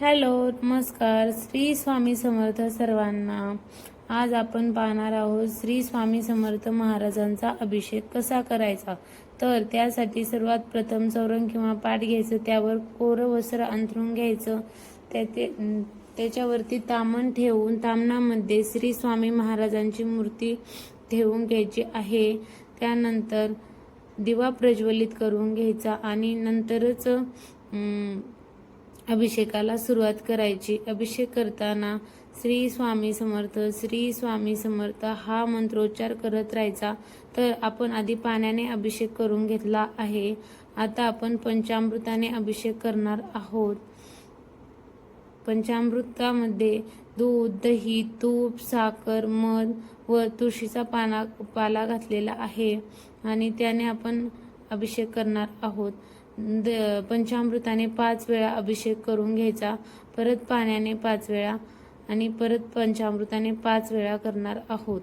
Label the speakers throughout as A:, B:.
A: Hello नमस्कार. श्री स्वामी समर्थ सर्वांना आज आपण पाहणार आहोत श्री स्वामी समर्थ महाराजांचा अभिषेक कसा करायचा? तर त्यासाठी सर्वात प्रथम चौरंग किंवा पाठ घ्यायचं त्यावर कोरं वस्त्र अंथरून घ्यायचं त्याचे त्याच्यावरती तामण ठेवून तामणामध्ये श्री स्वामी महाराजांची मूर्ती ठेवून घ्यायची आहे. त्यानंतर दिवा प्रज्वलित करून घ्यायचा आणि नंतरच अभिषेकाला सुरुवात करायची. अभिषेक करताना श्री स्वामी समर्थ श्री स्वामी समर्थ हा मंत्रोच्चार करत राहायचा. तर आपण आधी पाण्याने अभिषेक करून घेतला आहे. आता आपण पंचामृताने अभिषेक करणार आहोत. पंचामृतामध्ये दूध दही तूप साखर मध व तुळशीचा पाना पाला घातलेला आहे. आणि त्याने आपण अभिषेक करणार आहोत. द पंचामृताने पाच वेळा अभिषेक करून घ्यायचा. परत पाण्याने पाच वेळा आणि परत पंचामृताने पाच वेळा करणार आहोत.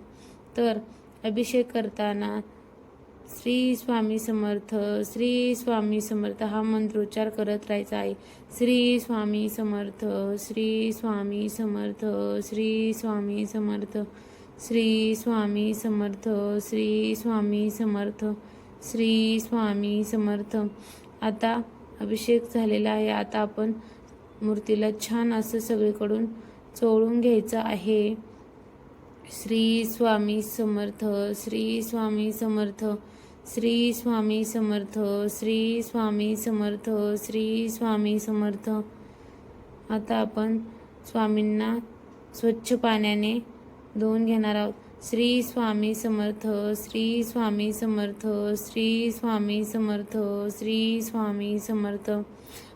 A: तर अभिषेक करताना श्री स्वामी समर्थ श्री स्वामी समर्थ हा मंत्रोच्चार करत राहायचा आहे. श्री स्वामी समर्थ श्री स्वामी समर्थ श्री स्वामी समर्थ श्री स्वामी समर्थ श्री स्वामी समर्थ. श्री स्वामी समर्थ. आता अभिषेक झालेला आहे. आता आपण मूर्तीला छान असं सगळीकडून चोळून घ्यायचं आहे. श्री स्वामी समर्थ श्री स्वामी समर्थ श्री स्वामी समर्थ श्री स्वामी समर्थ श्री स्वामी समर्थ. आता आपण स्वामींना स्वच्छ पाण्याने धुवून घेणार आहोत. श्री स्वामी समर्थ श्री स्वामी समर्थ श्री स्वामी समर्थ श्री स्वामी समर्थ.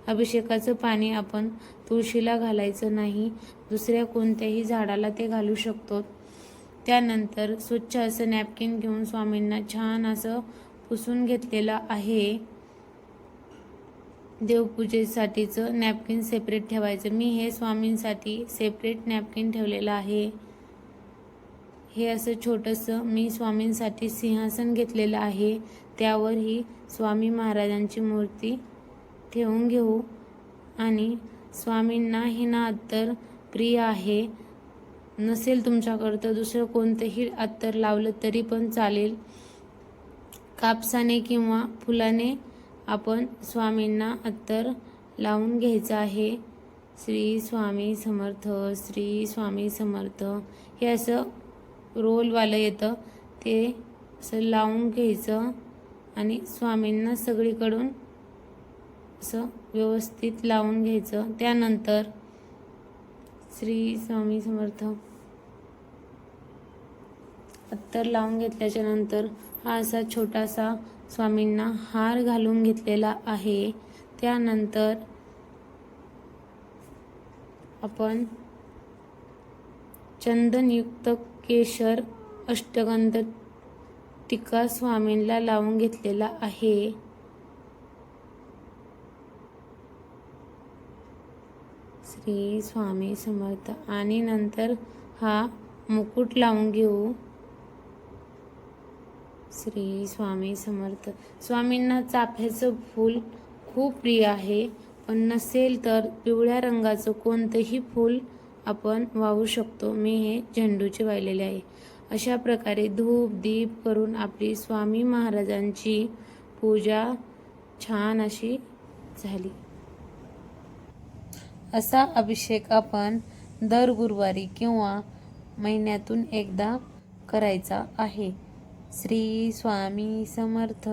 A: अभिषेकाचं पाणी आपण तुळशीला घालायचं नाही दुसऱ्या कोणत्याही झाडाला ते घालू शकतो. त्यानंतर स्वच्छ असं नॅपकिन घेऊन स्वामींना छान असं पुसून घेतलेलं आहे. देवपूजेसाठीचं नॅपकिन सेपरेट ठेवायचं. मी हे स्वामींसाठी सेपरेट नॅपकिन ठेवलेलं आहे. हे असं छोटंसं मी स्वामींसाठी सिंहासन घेतलेलं आहे. त्यावर ही स्वामी महाराजांची मूर्ती ठेवून घेऊ. आणि स्वामींना हे ना अत्तर प्रिय आहे. नसेल तुमच्याकडं तर दुसरं कोणतंही अत्तर लावलं तरी पण चालेल. कापसाने किंवा फुलाने आपण स्वामींना अत्तर लावून घ्यायचं आहे. श्री स्वामी समर्थ श्री स्वामी समर्थ. हे असं रोलवालं येतं. ते असं लावून घ्यायचं आणि स्वामींना सगळीकडून असं व्यवस्थित लावून घ्यायचं. त्यानंतर श्री स्वामी समर्थ अत्तर लावून घेतल्याच्या नंतर हा असा छोटासा स्वामींना हार घालून घेतलेला आहे. त्यानंतर आपण चंदनयुक्त केशर अष्टगंध टिका स्वामींना लावून घेतलेला आहे. श्री स्वामी समर्थ. आणि नंतर हा मुकुट लावून घेऊ. श्री स्वामी समर्थ. स्वामींना चाफ्याचं फूल खूप प्रिय आहे. पण नसेल तर पिवळ्या रंगाचं कोणतंही फूल आपण वाहू शकतो. मी हे झेंडूचे वाहिलेले आहे. अशा प्रकारे धूप दीप करून आपली स्वामी महाराजांची पूजा छान अशी झाली. असा अभिषेक आपण दर गुरुवारी किंवा महिन्यातून एकदा करायचा आहे. श्री स्वामी समर्थ.